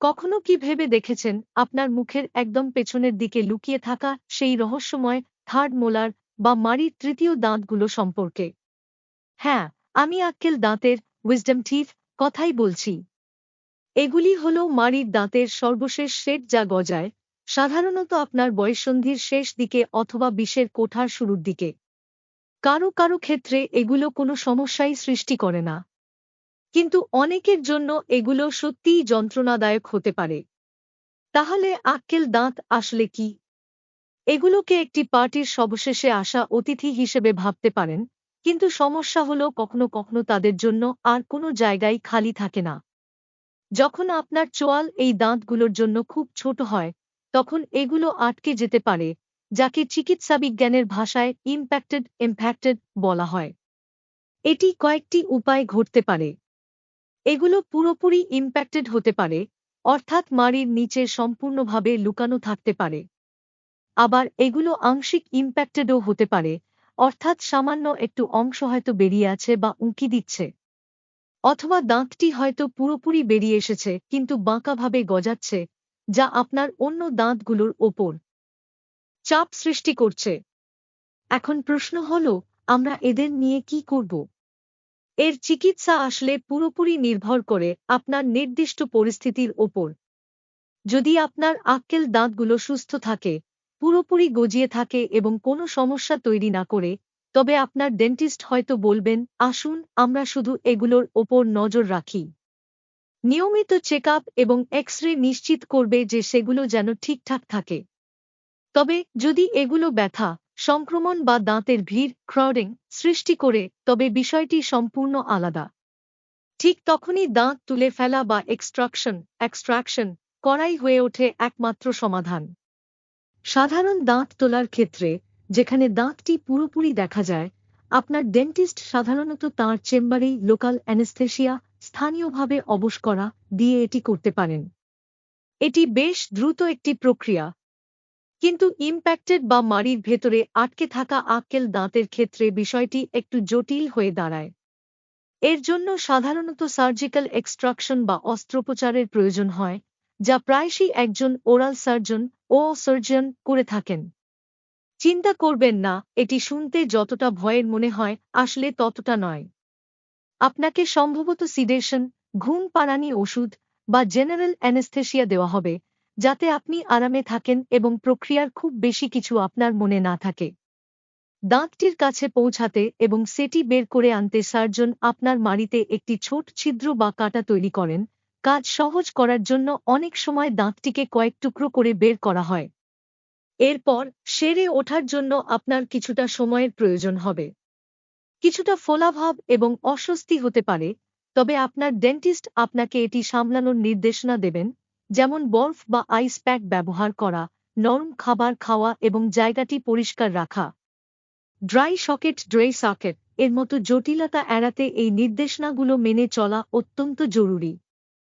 কখনো কি ভেবে দেখেছেন আপনার মুখের একদম পেছনের দিকে লুকিয়ে থাকা সেই রহস্যময় থার্ড মোলার বা মারির তৃতীয় দাঁতগুলো সম্পর্কে? হ্যাঁ আমি আক্কেল দাঁতের উইজডম টিথ কথাই বলছি। এগুলি হল মারির দাঁতের সর্বশেষ সেট যা গজায়, সাধারণত আপনার বয়ঃসন্ধির শেষ দিকে অথবা বিষের কোঠার শুরুর দিকে। কারও কারও ক্ষেত্রে এগুলো কোনো সমস্যাই সৃষ্টি করে না। কিন্তু অনেকের জন্য এগুলো সত্যিই যন্ত্রণাদায়ক হতে পারে। তাহলে আক্কেল দাঁত আসলে কি? এগুলোকে একটি পার্টির সবশেষে আসা অতিথি হিসেবে ভাবতে পারেন, কিন্তু সমস্যা হলো কখনো কখনো তাদের জন্য আর কোনো জায়গায় খালি থাকে না। যখন আপনার চোয়াল এই দাঁতগুলোর জন্য খুব ছোট হয়, তখন এগুলো আটকে যেতে পারে, যাকে চিকিৎসাবিজ্ঞানের ভাষায় ইম্প্যাক্টেড ইম্প্যাক্টেড বলা হয়। এটি কয়েকটি উপায় ঘটতে পারে। এগুলো পুরোপুরি ইম্প্যাক্টেড হতে পারে, অর্থাৎ মাড়ির নিচে সম্পূর্ণভাবে লুকানো থাকতে পারে। আবার এগুলো আংশিক ইম্প্যাক্টেডও হতে পারে, অর্থাৎ সামান্য একটু অংশ হয়তো বেরিয়ে আছে বা উঁকি দিচ্ছে। অথবা দাঁতটি হয়তো পুরোপুরি বেরিয়ে এসেছে, কিন্তু বাঁকাভাবে গজাচ্ছে, যা আপনার অন্য দাঁতগুলোর ওপর। চাপ সৃষ্টি করছে। এখন প্রশ্ন হল, আমরা এদের নিয়ে কি করব? এর চিকিৎসা আসলে পুরোপুরি নির্ভর করে আপনার নির্দিষ্ট পরিস্থিতির ওপর। যদি আপনার আক্কেল দাঁতগুলো সুস্থ থাকে, পুরোপুরি গজিয়ে থাকে এবং কোনো সমস্যা তৈরি না করে, তবে আপনার ডেন্টিস্ট হয়তো বলবেন, আসুন, আমরা শুধু এগুলোর ওপর নজর রাখি। নিয়মিত চেক এবং এক্স রে নিশ্চিত করবে যে সেগুলো যেন ঠিকঠাক থাকে। তবে যদি এগুলো ব্যথা সংক্রমণ বা দাঁতের ভিড় ক্রাউডিং সৃষ্টি করে, তবে বিষয়টি সম্পূর্ণ আলাদা। ঠিক তখনই দাঁত তুলে ফেলা বা এক্সট্রাকশন এক্সট্রাকশন করাই হয়ে ওঠে একমাত্র সমাধান। সাধারণ দাঁত তোলার ক্ষেত্রে, যেখানে দাঁতটি পুরোপুরি দেখা যায়, আপনার ডেন্টিস্ট সাধারণত তাঁর চেম্বারেই লোকাল অ্যানেস্থেশিয়া স্থানীয়ভাবে অবশ করা দিয়ে এটি করতে পারেন। এটি বেশ দ্রুত একটি প্রক্রিয়া কিন্তু ইম্প্যাক্টেড বা মাড়ির ভেতরে আটকে থাকা আক্কেল দাঁতের ক্ষেত্রে বিষয়টি একটু জটিল হয়ে দাঁড়ায়। এর জন্য সাধারণত সার্জিক্যাল এক্সট্রাকশন বা অস্ত্রোপচারের প্রয়োজন হয়, যা প্রায়শই একজন ওরাল সার্জন ও সার্জন করে থাকেন। চিন্তা করবেন না, এটি শুনতে যতটা ভয়ের মনে হয়, আসলে ততটা নয়। আপনাকে সম্ভবত সিডেশন, ঘুম পাড়ানি ওষুধ বা জেনারেল অ্যানেস্থেশিয়া দেওয়া হবে যাতে আপনি আরামে থাকেন এবং প্রক্রিয়ার খুব বেশি কিছু আপনার মনে না থাকে। দাঁতটির কাছে পৌঁছাতে এবং সেটি বের করে আনতে সার্জন আপনার মাড়িতে একটি ছোট ছিদ্র বা কাটা তৈরি করেন। কাজ সহজ করার জন্য অনেক সময় দাঁতটিকে কয়েক টুকরো করে বের করা হয়। এরপর সেরে ওঠার জন্য আপনার কিছুটা সময়ের প্রয়োজন হবে। কিছুটা ফোলাভাব এবং অস্বস্তি হতে পারে, তবে আপনার ডেন্টিস্ট আপনাকে এটি সামলানোর নির্দেশনা দেবেন। যেমন বরফ বা আইস প্যাক ব্যবহার করা, নরম খাবার খাওয়া এবং জায়গাটি পরিষ্কার রাখা। ড্রাই সকেট ড্রাই সকেট এর মতো জটিলতা এড়াতে এই নির্দেশনাগুলো মেনে চলা অত্যন্ত জরুরি।